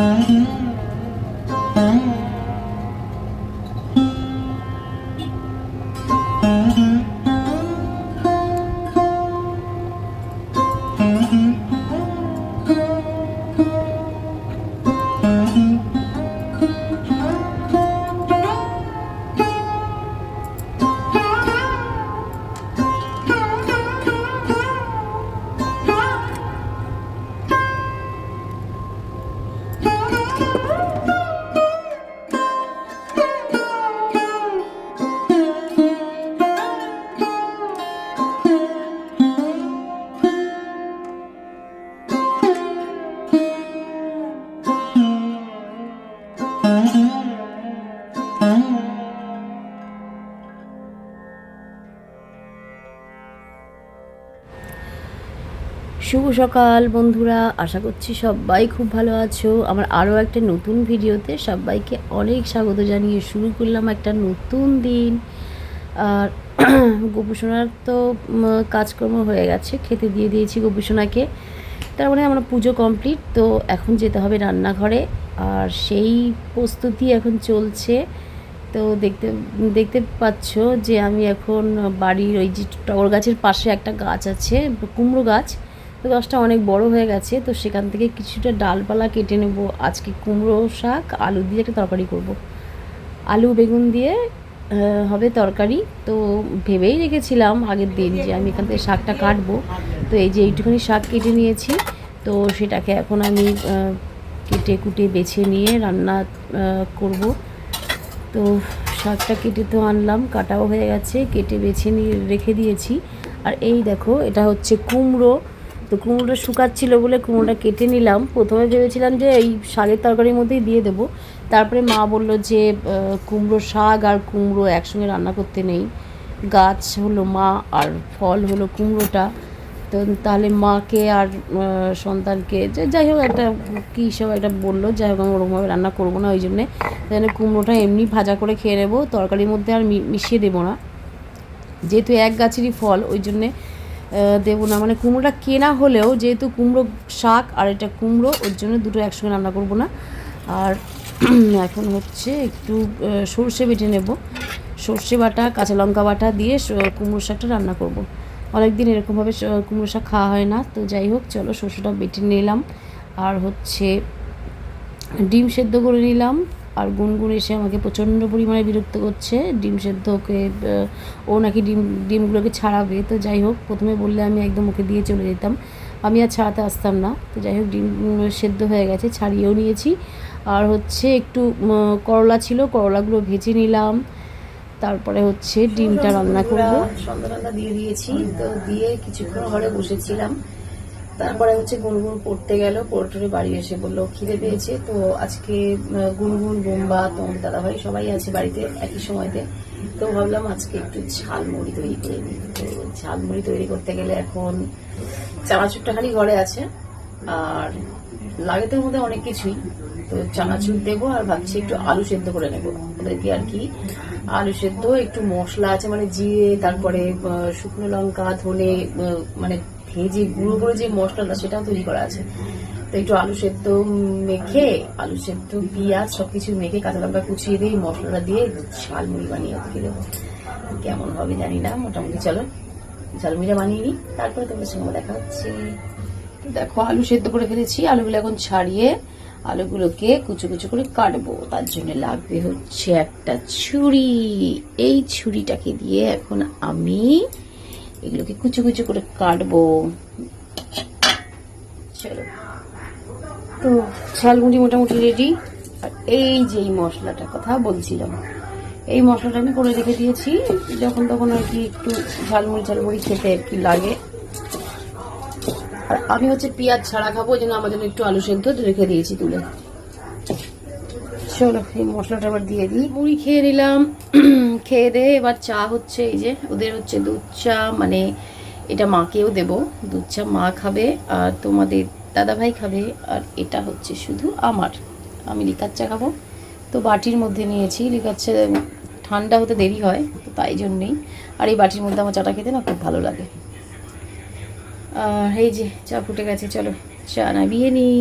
Mm-hmm. শুভ সকাল বন্ধুরা, আশা করছি সবাই খুব ভালো আছো। আমার আরও একটা নতুন ভিডিওতে সবাইকে অনেক স্বাগত জানিয়ে শুরু করলাম একটা নতুন দিন। আর গোপুসোনার তো কাজকর্ম হয়ে গেছে, খেতে দিয়ে দিয়েছি গোপুসোনাকে তার মানে আমরা পুজো কমপ্লিট, তো এখন যেতে হবে রান্নাঘরে। আর সেই প্রস্তুতি এখন চলছে। তো দেখতে দেখতে পাচ্ছ যে আমি এখন বাড়ির ওই যে টগর গাছের পাশে একটা গাছ আছে, কুমড়ো গাছ। তো গাছটা অনেক বড় হয়ে গেছে, তো সেখান থেকে কিছুটা ডালপালা কেটে নেব। আজকে কুমড়ো শাক, আলু দিয়ে একটা তরকারি করব। আলু, বেগুন দিয়ে হবে তরকারি। তো ভেবেই রেখেছিলাম আগের দিন যে আমি এখান থেকে শাকটা কাটবো। তো এই যে এইটুখানি শাক কেটে নিয়েছি, তো সেটাকে এখন আমি কেটে কুটে বেছে নিয়ে রান্না করব। তো শাকটা কেটে তো আনলাম, কাটাও হয়ে গেছে, কেটে বেছে নিয়ে রেখে দিয়েছি। আর এই দেখো, এটা হচ্ছে কুমড়ো। তো কুমড়োটা শুকাচ্ছিল বলে কুমড়োটা কেটে নিলাম। প্রথমে ভেবেছিলাম যে এই শাকের তরকারির মধ্যেই দিয়ে দেবো। তারপরে মা বলল যে কুমড়ো শাক আর কুমড়ো একসঙ্গে রান্না করতে নেই। গাছ হলো মা আর ফল হলো কুমড়োটা। তো তাহলে মাকে আর সন্তানকে যে যাই হোক একটা কী সব একটা বলল, যাই হোক আমি ওরকমভাবে রান্না করব না ওই জন্যে। জন্য কুমড়োটা এমনি ভাজা করে খেয়ে নেব, তরকারির মধ্যে আর মিশিয়ে দেবো না। যেহেতু এক গাছেরই ফল, ওই জন্যে দেবো না। মানে কুমড়োটা কেনা হলেও যেহেতু কুমড়ো শাক আর এটা কুমড়ো, ওর জন্য দুটো একসঙ্গে রান্না করব না। আর এখন হচ্ছে একটু সর্ষে বেটে নেব। সর্ষে বাটা, কাঁচা লঙ্কা বাটা দিয়ে কুমড়ো শাকটা রান্না করব। অনেক দিন এরকমভাবে কুমড়ো শাক খাওয়া হয় না, তো যাই হোক, চলো সর্ষেটা বেটে নিলাম। আর হচ্ছে ডিম সেদ্ধ করে নিলাম। আর গুনগুন এসে আমাকে প্রচণ্ড পরিমাণে বিরক্ত করছে। ডিম সেদ্ধ ওকে ও নাকি ডিম, ডিমগুলোকে ছাড়াবে। তো যাই হোক, প্রথমে বললে আমি একদম ওকে দিয়ে চলে যেতাম। আমি আর ছাড়াতে আসতাম না। তো যাই হোক, ডিম সেদ্ধ হয়ে গেছে, ছাড়িয়েও নিয়েছি। আর হচ্ছে একটু করলা ছিল, করলাগুলো ভেজে নিলাম। তারপরে হচ্ছে ডিমটা রান্না করব। সন্ধ্যা রান্না দিয়ে দিয়েছি। তো দিয়ে কিছুক্ষণ ঘরে বসেছিলাম। তারপরে হচ্ছে গুনগুন পড়তে গেল পড়তে বাড়ি এসে বলল, খিদে পেয়েছে। তো আজকে গুনগুন বোম্বা তোমার দাদাভাই সবাই আছে বাড়িতে একই সময়তে। তো ভাবলাম আজকে একটু ঝালমুড়ি তৈরি করে নিই। তো ঝালমুড়ি তৈরি করতে গেলে এখন চানাচুরটা খালি ঘরে আছে, আর লাগে লাগেতের মধ্যে অনেক কিছুই। তো চানাচুর দেবো আর ভাবছি একটু আলু সেদ্ধ করে নেব। ওদেরকে আর কি, আলু সেদ্ধ, একটু মশলা আছে মানে জিরে, তারপরে শুকনো লঙ্কা, ধনে মানে ভেজে গুঁড়ো করে যে মশলাটা সেটাও তৈরি করা আছে। তো একটু আলু সেদ্ধ মেখে, আলু সেদ্ধ, পেঁয়াজ সবকিছু মেখে কাঁচা লঙ্কা কুচিয়ে দিয়ে মশলাটা দিয়ে ঝালমুড়ি বানিয়ে ওদেরকে দেবো। কেমন হবে জানি না, মোটামুটি চলো। ঝালমুড়িটা বানিয়ে নিই, তারপরে তোমাদের সঙ্গে দেখা হচ্ছে। দেখো, আলু সেদ্ধ করে ফেলেছি, আলুগুলো এখন ছাড়িয়ে আলুগুলোকে কুচু কুচু করে কাটবো। তার জন্য লাগবে হচ্ছে একটা ছুরি। এই ছুরিটাকে দিয়ে এখন আমি এগুলোকে কুচু কুচু করে কাটবো। চলো। তো ঝালমুড়ি মোটামুটি রেডি আর এই যে এই মশলাটার কথা বলছিলাম, এই মশলাটা আমি করে রেখে দিয়েছি। যখন তখন আর কি একটু ঝালমুড়ি ঝালমুড়ি খেতে আর কি লাগে। আর আমি হচ্ছে পেঁয়াজ ছাড়া খাব ওই জন্য আমার জন্য একটু আলু সেদ্ধ রেখে দিয়েছি তুলে। চলো এই মশলাটা আবার দিয়ে দিই। মুড়ি খেয়ে নিলাম। খেয়ে দিয়ে এবার চা হচ্ছে এই যে, ওদের হচ্ছে দুধ চা মানে এটা মাকেও দেব। দুধ চা মা খাবে আর তোমাদের দাদাভাই খাবে আর এটা হচ্ছে শুধু আমার। আমি লিকার চা খাব। তো বাটির মধ্যে নিয়েছি। লিকার চা ঠান্ডা হতে দেরি হয়, তো তাই জন্যেই। আর এই বাটির মধ্যে আমার চাটা খেতে না খুব ভালো লাগে। আর এই যে চা ফুটে গেছে, চলো চা নামিয়ে নিই।